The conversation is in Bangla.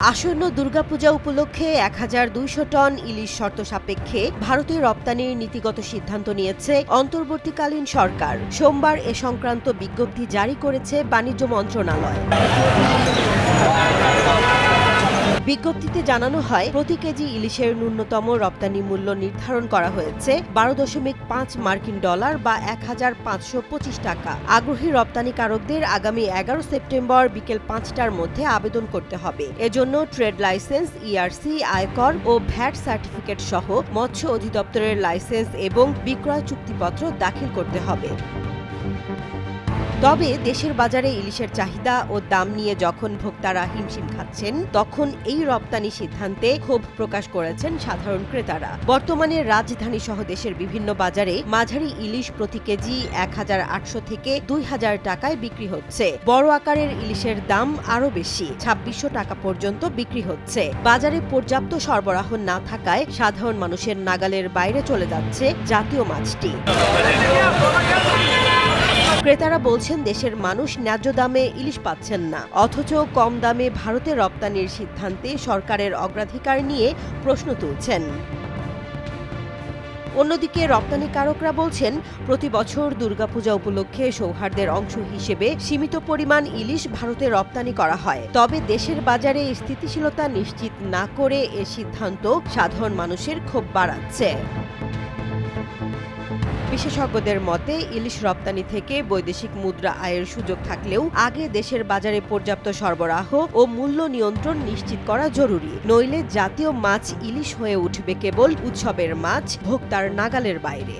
আসন্ন দুর্গাপূজা উপলক্ষে এক হাজার দুইশো টন ইলিশ শর্ত সাপেক্ষে ভারতে রপ্তানির নীতিগত সিদ্ধান্ত নিয়েছে অন্তর্বর্তীকালীন সরকার। সোমবার এ সংক্রান্ত বিজ্ঞপ্তি জারি করেছে বাণিজ্য মন্ত্রণালয়। বিজ্ঞপ্তিতে জানানো হয়, প্রতি কেজি ইলিশের ন্যূনতম রপ্তানি মূল্য নির্ধারণ করা হয়েছে বারো দশমিক পাঁচ মার্কিন ডলার বা এক হাজার পাঁচশো পঁচিশ টাকা। আগ্রহী রপ্তানিকারকদের আগামী এগারো সেপ্টেম্বর বিকেল পাঁচটার মধ্যে আবেদন করতে হবে। এজন্য ট্রেড লাইসেন্স ইআরসি আয়কর ও ভ্যাট সার্টিফিকেট সহ মৎস্য অধিদপ্তরের লাইসেন্স এবং বিক্রয় চুক্তিপত্র দাখিল করতে হবে। তবে দেশের বাজারে ইলিশের চাহিদা ও দাম নিয়ে যখন ভোক্তারা হিমশিম খাচ্ছেন, তখন এই রপ্তানি সিদ্ধান্তে ক্ষোভ প্রকাশ করেছেন সাধারণ ক্রেতারা। বর্তমানে রাজধানী সহ দেশের বিভিন্ন বাজারে মাঝারি ইলিশ প্রতি কেজি এক হাজার আটশো থেকে দুই হাজার টাকায় বিক্রি হচ্ছে। বড় আকারের ইলিশের দাম আরও বেশি, ছাব্বিশশো টাকা পর্যন্ত বিক্রি হচ্ছে। বাজারে পর্যাপ্ত সরবরাহ না থাকায় সাধারণ মানুষের নাগালের বাইরে চলে যাচ্ছে জাতীয় মাছটি। ক্রেতারা বলছেন দেশের মানুষ ন্যায্য দামে ইলিশ পাচ্ছেন না। অথচ কম দামে ভারতে রপ্তানির সিদ্ধান্তে সরকারের অগ্রাধিকার নিয়ে প্রশ্ন তুলছেন। অন্যদিকে রপ্তানিকারকরা বলছেন, প্রতি বছর দুর্গাপূজা উপলক্ষে সৌহার্দ্যের অংশ হিসেবে সীমিত পরিমাণ ইলিশ ভারতে রপ্তানি করা হয়। তবে দেশের বাজারে স্থিতিশীলতা নিশ্চিত না করে এ সিদ্ধান্ত সাধারণ মানুষের ক্ষোভ বাড়াচ্ছে। বিশেষজ্ঞদের মতে, ইলিশ রপ্তানি থেকে বৈদেশিক মুদ্রা আয়ের সুযোগ থাকলেও আগে দেশের বাজারে পর্যাপ্ত সরবরাহ ও মূল্য নিয়ন্ত্রণ নিশ্চিত করা জরুরি। নইলে জাতীয় মাছ ইলিশ হয়ে উঠবে কেবল উৎসবের মাছ ভোক্তার নাগালের বাইরে।